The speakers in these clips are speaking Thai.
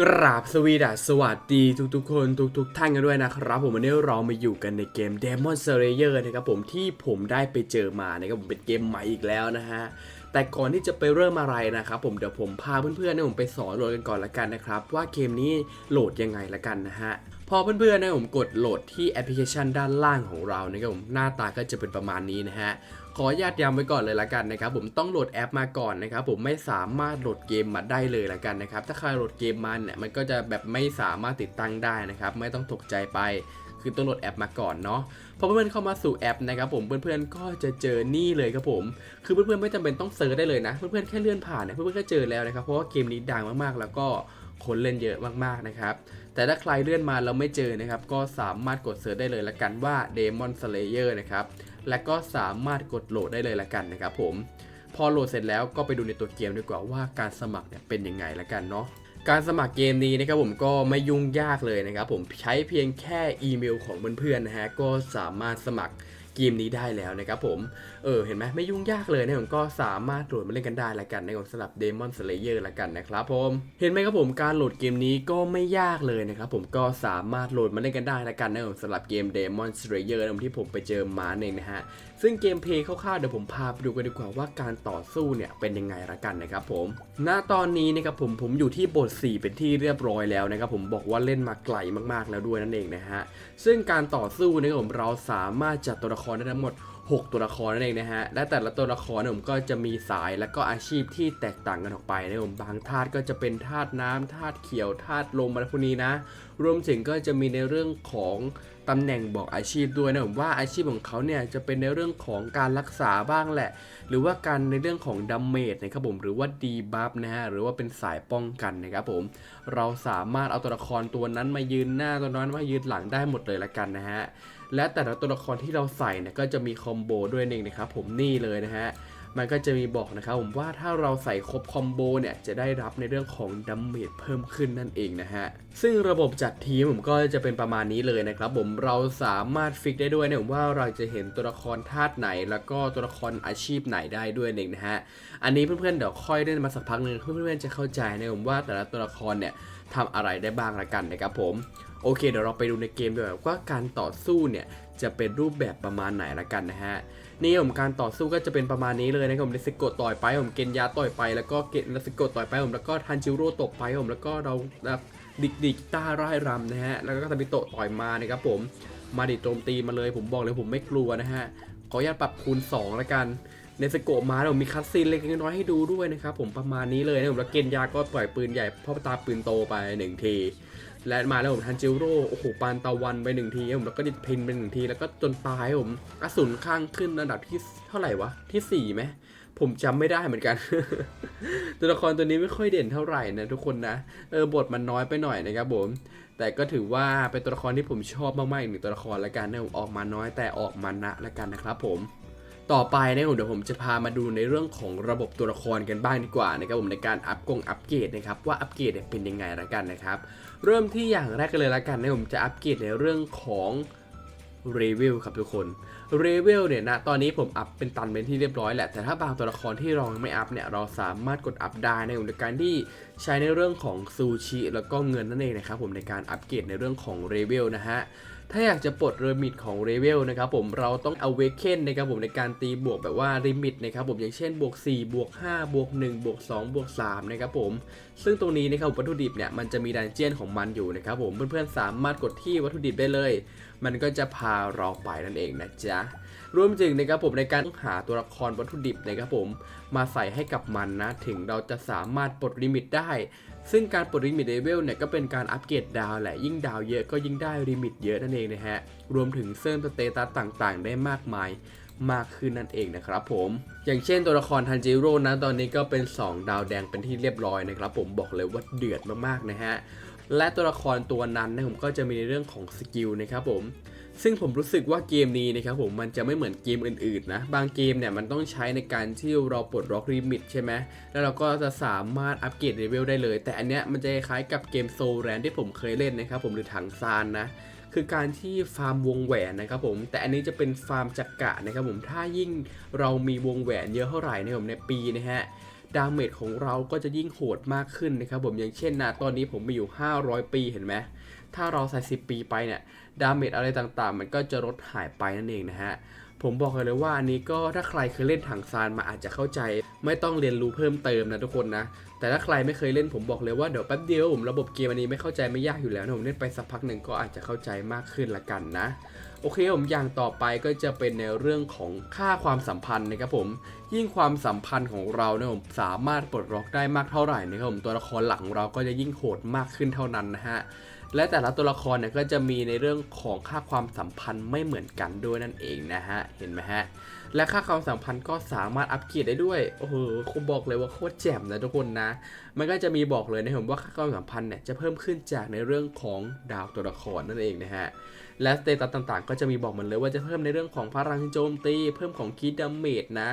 กราบสวีดัสสวัสดีทุกๆ คนทุกๆท่านกันด้วยนะครับ ผมวันนี้เรามาอยู่กันในเกม Demon Slayer นะครับผมที่ผมได้ไปเจอมานะครับผมเป็นเกมใหม่อีกแล้วนะฮะ แต่ก่อนที่จะไปเริ่มอะไรนะครับผมเดี๋ยวผมพาเพื่อนๆนะผมไปสอนโหลดกันก่อนละกันนะครับ ว่าเกมนี้โหลดยังไงละกันนะฮะ อเพื่อนๆนะผมกดโหลดที่แอปพลิเคชันด้านล่างของเรานะครับผมหน้าตาก็จะเป็นประมาณนี้นะฮะขอญาตย้ำไว้ก่อนเลยละกันนะครับผมต้องโหลดแอปมาก่อนนะครับผมไม่สามารถโหลดเกมมาได้เลยละกันนะครับถ้าใครโหลดเกมมาเนี่ยมันก็จะแบบไม่สามารถติดตั้งได้นะครับไม่ต้องตกใจไปคือต้องโหลดแอปมาก่อนเนาะพอเพื่อนๆเข้ามาสู่แอปนะครับผมเพื่อนๆก็จะเจอนี่เลยครับผม คือเพื่อนๆไม่จำเป็นต้องเซิร์ชได้เลยนะ เพื่อนๆแค่เลื่อนผ่านเนี่ยเพื่อนๆก็เจอแล้วนะครับเพราะว่าเกมนี้ดังมากๆแล้วก็ คนเล่นเยอะมากๆนะครับ แต่ถ้าใครเลื่อนมาแล้วไม่เจอนะครับ ก็สามารถกดเซิร์ชได้เลยละกันว่า Demon Slayer นะครับ และก็สามารถกดโหลดได้เลยละกันนะครับผม พอโหลดเสร็จแล้วก็ไปดูในตัวเกมดีกว่าว่าการสมัครเนี่ยเป็นยังไงละกันเนาะการสมัครเกมนี้นะครับผมก็ไม่ยุ่งยากเลยนะครับผมใช้เพียงแค่อีเมลของเพื่อนๆนะฮะก็สามารถสมัคร เกมนี้ได้แล้วนะครับผม เออเห็นไหมไม่ยุ่งยากเลยนะผมก็สามารถโหลดมาเล่นกันได้ละกันในของสำหรับ Demon Slayer ละกันนะครับผม เห็นไหมครับผมการโหลดเกมนี้ก็ไม่ยากเลยนะครับผมก็สามารถโหลดมาเล่นกันได้ละกันในของสำหรับเกม Demon Slayer นะที่ผมไปเจอมาเองนะฮะซึ่งเกมเพลย์คร่าวๆเดี๋ยวผมพาไปดูกันดีกว่าว่าการต่อสู้เนี่ยเป็นยังไงละกันนะครับผม ณตอนนี้นะครับผมผมอยู่ที่บท 4 เป็นที่เรียบร้อยแล้วนะครับผมบอกว่าเล่นมาไกลมากๆแล้วด้วยนั่นเองนะฮะซึ่งการต่อสู้นะครับผมเราสามารถจัดตัวละคครได้ทั้งหมด 6 ตัวละครนั่นเองนะฮะ และแต่ละตัวละครเนี่ยผมก็จะมีสายและก็อาชีพที่แตกต่างกันออกไปนะผมบางธาตุก็จะเป็นธาตุน้ำธาตุเขียวธาตุลมอะไรพวกนี้นะ รวมถึงก็จะมีในเรื่องของตำแหน่งบอกอาชีพด้วยนะผมว่าอาชีพของเขาเนี่ยจะเป็นในเรื่องของการรักษาบ้างแหละ หรือว่าการในเรื่องของดัมเมจนะครับผมหรือว่าดีบัฟนะฮะหรือว่าเป็นสายป้องกันนะครับผม เราสามารถเอาตัวละครตัวนั้นมายืนหน้าตัวนั้นมายืนหลังได้หมดเลยละกันนะฮะ และแต่ละตัวละครที่เราใส่เนี่ยก็จะมีคอมโบด้วยเองนะครับผมนี่เลยนะฮะมันก็จะมีบอกนะครับผมว่าถ้าเราใส่ครบคอมโบเนี่ยจะได้รับในเรื่องของดัมเมจเพิ่มขึ้นนั่นเองนะฮะ ซึ่งระบบจัดทีมผมก็จะเป็นประมาณนี้เลยนะครับผมเราสามารถฟิกได้ด้วยนะผมว่าเราจะเห็นตัวละครธาตุไหน แล้วก็ตัวละครอาชีพไหนได้ด้วยเองนะฮะ อันนี้เพื่อนๆเดี๋ยวค่อยเล่นมาสักพักหนึ่งเพื่อนๆจะเข้าใจนะผมว่าแต่ละตัวละครเนี่ยทำอะไรได้บ้างละกันนะครับผม โอเค เดี๋ยวเราไปดูในเกมดีกว่าว่าการต่อสู้เนี่ยจะเป็นรูปแบบประมาณไหนละกันนะฮะนี่ผมการต่อสู้ก็จะเป็นประมาณนี้เลยนะครับผมเดซิโกะต่อยไปผมเกนยาต่อยไปแล้วก็เกนเดซิโกะต่อยไปผมแล้วก็ทันจิโร่ตบไปผมแล้วก็เราดิกดิกต้าร่ายรำนะฮะแล้วก็ทามิโตะต่อยมานะครับผมมาดิโจมตีมาเลยผมบอกเลยผมไม่กลัวนะฮะขออนุญาตปรับคูณ2ละกัน เนสโกะมาแล้วมีคัตซีนเล็กน้อยให้ดูด้วยนะครับผมประมาณนี้เลยนะผมแล้วเกนยาก็ปล่อยปืนใหญ่พ่อตาปืนโตไปหนึ่งที และมาแล้วผมทันจิโร่โอ้โหปานตะวันไปหนึ่งทีผมแล้วก็ดิดพินไปหนึ่งทีแล้วก็จนตายผมอสูรข้างขึ้นระดับที่เท่าไหร่วะที่สี่ไหมผมจำไม่ได้เหมือนกัน ตัวละครตัวนี้ไม่ค่อยเด่นเท่าไหร่นะทุกคนนะเออบทมันน้อยไปหน่อยนะครับผม แต่ก็ถือว่าเป็นตัวละครที่ผมชอบมากๆอีกหนึ่งตัวละครละกันนะผมออกมาน้อยแต่ออกมานะละกันนะครับผม ต่อไปนะผมเดี๋ยวผมจะพามาดูในเรื่องของระบบตัวละครกันบ้างดีกว่านะครับผมในการอัพกงอัปเกรดนะครับว่าอัปเกรดเนี่ยเป็นยังไงละกันนะครับ เริ่มที่อย่างแรกกันเลยละกันนะผมจะอัปเกรดในเรื่องของเรเวลครับทุกคนเรเวลเนี่ยนะตอนนี้ผมอัพเป็นตันเป็นที่เรียบร้อยแหละ แต่ถ้าบางตัวละครที่เรายังไม่อัพเนี่ยเราสามารถกดอัพได้ในในการที่ใช้ในเรื่องของซูชิแล้วก็เงินนั่นเองนะครับผมในการอัปเกรดในเรื่องของเรเวลนะฮะถ้าอยากจะปลดเรมิตของเรเวลนะครับผมเราต้องเอาเวกเคนนะครับผมในการตีบวกแบบว่าริมิตนะครับผมอย่างเช่นบวก4บวก5บวก1บวก2บวก3นะครับผมซึ่งตรงนี้นะครับวัตถุดิบเนี่ยมันจะมีดันเจียนของมันอยู่นะครับผมเพื่อนๆสามารถกดที่วัตถุดิบได้เลย มันก็จะพาเราไปนั่นเองนะจ๊ะ รวมถึงนะครับผมในการหาตัวละครวัตถุดิบนะครับผมมาใส่ให้กับมันนะ ถึงเราจะสามารถปลดลิมิตได้ ซึ่งการปลดลิมิตเลเวลเนี่ยก็เป็นการอัปเกรดดาวแหละยิ่งดาวเยอะก็ยิ่งได้ลิมิตเยอะนั่นเองนะฮะรวมถึงเสริมสเตตัสต่างๆ ได้มากมายมากขึ้นนั่นเองนะครับผม อย่างเช่นตัวละครทันจิโร่นะตอนนี้ก็เป็น 2 ดาวแดงเป็นที่เรียบร้อยนะครับผมบอกเลยว่าเดือดมากๆนะฮะ และตัวละครตัวนั้นนะผมก็จะมีในเรื่องของสกิลนะครับผมซึ่งผมรู้สึกว่าเกมนี้นะครับผมมันจะไม่เหมือนเกมอื่นๆนะ บางเกมเนี่ยมันต้องใช้ในการที่เราปลดล็อกลิมิตใช่ไหมแล้วเราก็จะสามารถอัปเกรดเลเวลได้เลย แต่อันเนี้ยมันจะคล้ายกับเกมโซแรนที่ผมเคยเล่นนะครับผมหรือถังซานนะคือการที่ฟาร์มวงแหวนนะครับผมแต่อันนี้จะเป็นฟาร์มจักกะนะครับผมถ้ายิ่งเรามีวงแหวนเยอะเท่าไหร่นะผมในปีนะฮะ ดาเมจของเราก็จะยิ่งโหดมากขึ้นนะครับผมอย่างเช่นนะตอนนี้ผมมีอยู่ 500 ปีเห็นไหมถ้าเราใส่ 10 ปีไปเนี่ยดาเมจอะไรต่างๆ มันก็จะลดหายไปนั่นเองนะฮะผมบอกเลยว่าอันนี้ก็ถ้าใครเคยเล่นถังซานมาอาจจะเข้าใจ ไม่ต้องเรียนรู้เพิ่มเติมนะทุกคนนะ แต่ถ้าใครไม่เคยเล่นผมบอกเลยว่าเดี๋ยวแป๊บเดียวผมระบบเกมอันนี้ไม่เข้าใจไม่ยากอยู่แล้วนะผมเล่นไปสักพักหนึ่งก็อาจจะเข้าใจมากขึ้นละกันนะ โอเคผมอย่างต่อไปก็จะเป็นในเรื่องของค่าความสัมพันธ์นะครับผมยิ่งความสัมพันธ์ของเราเนี่ยผมสามารถปลดล็อกได้มากเท่าไหร่นะครับผมตัวละครหลักของเราก็จะยิ่งโหดมากขึ้นเท่านั้นนะฮะและแต่ละตัวละครเนี่ยก็จะมีในเรื่องของค่าความสัมพันธ์ไม่เหมือนกันด้วยนั่นเองนะฮะเห็นไหมฮะ และค่าความสัมพันธ์ก็สามารถอัปเกรดได้ด้วย โอ้โหคุณบอกเลยว่าโคตรแจ่มนะทุกคนนะ มันก็จะมีบอกเลยนะผมว่าค่าความสัมพันธ์เนี่ยจะเพิ่มขึ้นจากในเรื่องของดาวตัวละครนั่นเองนะฮะ และสเตตัสต่างๆ ก็จะมีบอกมันเลยว่าจะเพิ่มในเรื่องของพลังโจมตี เพิ่มของคีดดาเมจนะ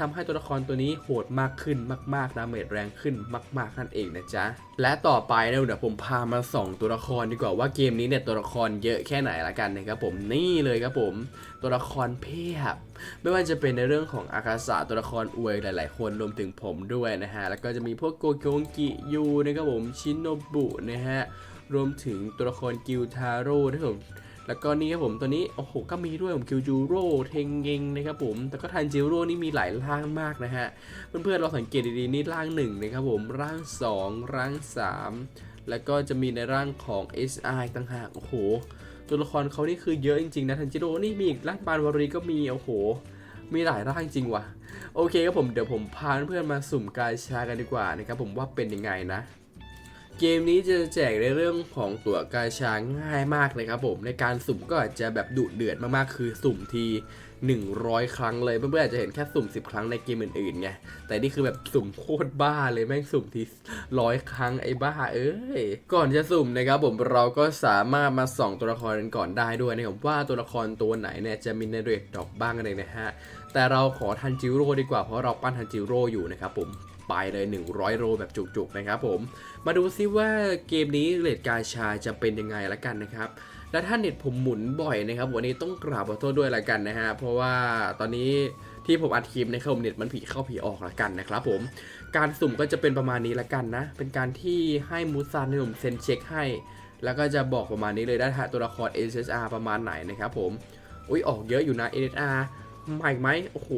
ทำให้ตัวละครตัวนี้โหดมากขึ้นมากๆดาเมจแรงขึ้นมาก ๆ นั่นเองนะจ๊ะ และต่อไปเนี่ยเดี๋ยวผมพามาส่องตัวละครดีกว่าว่าเกมนี้เนี่ยตัวละครเยอะแค่ไหนละกันนะครับผมนี่เลยครับผม ตัวละครเพียบไม่ว่าจะเป็นในเรื่องของอากาศะตัวละครอวยหลาย ๆ คนรวมถึงผมด้วยนะฮะแล้วก็จะมีพวกโกโกงกิยูนะครับผมชินโนบุนะฮะรวมถึงตัวละครกิวทาโร่นะครับผม แล้วก็นี่ครับผมตัวนี้โอ้โหก็มีด้วยผมคิวจูโร่เทงเงงนะครับผมแต่ก็ทันจิโร่นี่มีหลายร่างมากนะฮะเพื่อนๆเราสังเกตดีๆนี่ร่างหนึ่งนะครับผมร่าง 2 ร่าง 3 แล้วก็จะมีในร่างของ SI ต่างหากโอ้โหตัวละครเขานี่คือเยอะจริงๆนะทันจิโร่นี่มีอีกร่างปานวารีก็มีโอ้โหมีหลายร่างจริงว่ะ โอเคครับผมเดี๋ยวผมพาเพื่อนมาสุ่มกาชากันดีกว่านะครับผมว่าเป็นยังไงนะ เกมนี้จะแจกในเรื่องของตั๋วกาชาง่ายมากเลยครับผม ในการสุ่มก็อาจจะแบบดุเดือดมากๆ คือสุ่มที 100 ครั้งเลยเพื่อนๆอาจจะเห็นแค่สุ่ม 10 ครั้งในเกมอื่นๆไงแต่นี่คือแบบสุ่มโคตรบ้าเลยแม่งสุ่มทีร้อยครั้งไอ้บ้าเอ้ยก่อนจะสุ่มนะครับผมเราก็สามารถมาส่องตัวละครกันก่อนได้ด้วยนะครับว่าตัวละครตัวไหนเนี่ยจะมีในเรทดอกบ้างกันเลยนะฮะแต่เราขอทันจิโร่ดีกว่าเพราะเราปั้นทันจิโร่อยู่นะครับผมไปเลย 100โรแบบจุกๆนะครับผมมาดูซิว่าเกมนี้เรทกาชาจะเป็นยังไงละกันนะครับและถ้าเน็ตผมหมุนบ่อยนะครับ วันนี้ต้องกราบขอโทษด้วยละกันนะฮะเพราะว่าตอนนี้ที่ผมอัดคลิปนะครับผมเน็ตมันผีเข้าผีออกละกันนะครับผมการสุ่มก็จะเป็นประมาณนี้ละกันนะ เป็นการที่ให้มูซานให้ผมเซ็นเช็คให้ แล้วก็จะบอกประมาณนี้เลยได้ตัวละคร SSR ประมาณไหนนะครับผมอุ้ยออกเยอะอยู่นะ SSR มาอีกไหมโอ้โห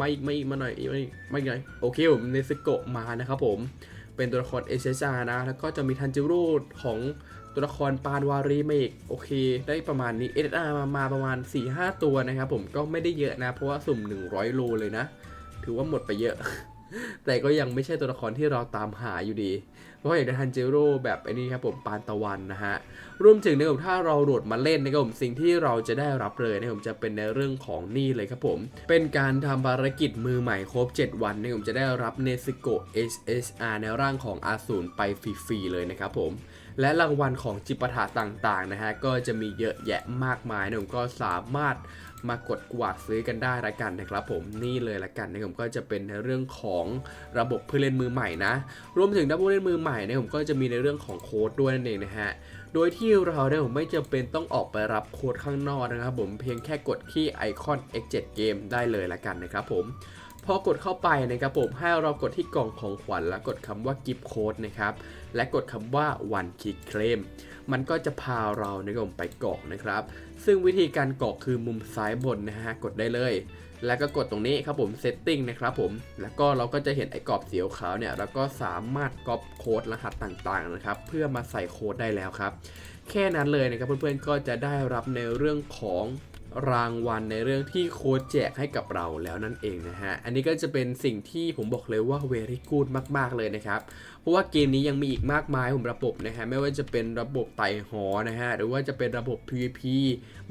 มาอีกมาอีกมาหน่อยมาอีกมาอีกหน่อยโอเคผมเนสโกะมานะครับผมเป็นตัวละคร SSR นะ แล้วก็จะมีทันจิโร่ของตัวละครปานวารีมาอีกโอเค ได้ประมาณนี้ SSR มามาประมาณ 4-5 ตัวนะครับผมก็ไม่ได้เยอะนะ เพราะว่าสุ่ม 100 โลเลยนะ ถือว่าหมดไปเยอะ แต่ก็ยังไม่ใช่ตัวละครที่เราตามหาอยู่ดี เพราะอย่างทันจิโร่แบบไอ้นี้ครับผมปานตะวันนะฮะรวมถึงนะครับถ้าเราโหลดมาเล่นนะครับผมสิ่งที่เราจะได้รับเลยนะครับผมจะเป็นในเรื่องของนี่เลยครับผม เป็นการทำภารกิจมือใหม่ครบ 7 วันนะครับผมจะได้รับเนสโก SSR ในร่างของอาสูรไปฟรีๆเลยนะครับผมและรางวัลของจิปาถะต่างๆนะฮะก็จะมีเยอะแยะมากมายนะผมก็สามารถ มากดกวาดซื้อกันได้ละกันนะครับผมนี่เลยละกันนะผมก็จะเป็นในเรื่องของระบบผู้เล่นมือใหม่นะรวมถึงถ้าผู้เล่นมือใหม่นะผมก็จะมีในเรื่องของโค้ดด้วยนั่นเองนะฮะโดยที่เราเนี่ยผมไม่จำเป็นต้องออกไปรับโค้ดข้างนอกนะครับผมเพียงแค่กดที่ไอคอน X7 Game ได้เลยละกันนะครับผม พอกดเข้าไปนะครับผมให้เรากดที่กล่องของขวัญแล้วกดคำว่า Gift Code นะครับและกดคำว่า One Click Claim มันก็จะพาเรานะครับผมไปกรอกนะครับ ซึ่งวิธีการกรอกคือมุมซ้ายบนนะฮะกดได้เลย แล้วก็กดตรงนี้ครับผม Setting นะครับผมแล้วก็เราก็จะเห็นไอ้กรอบสีขาวเนี่ยแล้วก็สามารถก๊อปโค้ดรหัสต่างๆนะครับเพื่อมาใส่โค้ดได้แล้วครับ แค่นั้นเลยนะครับเพื่อนๆก็จะได้รับในเรื่องของ รางวัลในเรื่องที่โค้ดแจกให้กับเราแล้วนั่นเองนะฮะ อันนี้ก็จะเป็นสิ่งที่ผมบอกเลยว่า very good มาก ๆ เลยนะครับ เพราะว่าเกมนี้ยังมีอีกมากมายผมระบบนะฮะ ไม่ว่าจะเป็นระบบไต่หอนะฮะ หรือว่าจะเป็นระบบ PVP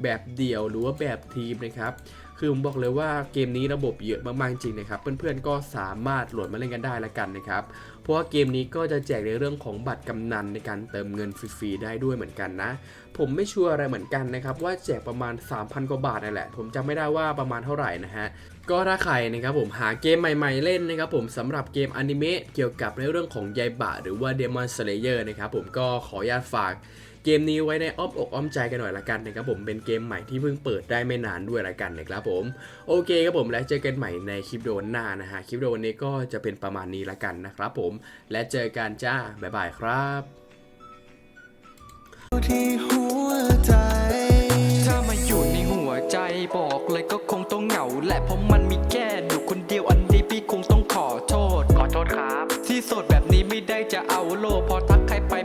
แบบเดี่ยวหรือว่าแบบทีมนะครับคือผมบอกเลยว่าเกมนี้ระบบเยอะมากๆจริงนะครับ เพื่อนๆก็สามารถโหลดมาเล่นกันได้ละกันนะครับ ราะว่าเกมนี้ก็จะแจกในเรื่องของบัตรกำนันในการเติมเงินฟรีๆได้ด้วยเหมือนกันนะ ผมไม่ชัวร์อะไรเหมือนกันนะครับว่าแจกประมาณ 3,000 กว่าบาทนั่นแหละ ผมจำไม่ได้ว่าประมาณเท่าไหร่นะฮะก็ถ้าใครนะครับผมหาเกมใหม่ๆเล่นนะครับผมสำหรับเกมอนิเมะเกี่ยวกับในเรื่องของยายบะหรือว่า Demon Slayer นะครับผมก็ขออนุญาตฝาก เกมนี้ไว้ในอ้อมอกอ้อมใจกันหน่อยละกันนะครับผมเป็นเกมใหม่ที่เพิ่งเปิดได้ไม่นานด้วยละกันนะครับผมโอเคครับผมและเจอกันใหม่ในคลิปโดนหน้านะฮะคลิปโดนนี้ก็จะเป็นประมาณนี้ละกันนะครับผมและเจอกันจ้าบ๊ายบายครับที่หัวใจถ้ามาอยู่ในหัวใจบอกเลยก็คงต้องเหงาแหละเพราะมันมีแค่อยู่คนเดียวอันนี้พี่คงต้องขอโทษขอโทษครับ ที่โสดแบบนี้ไม่ได้จะเอาโลกพอทักใคร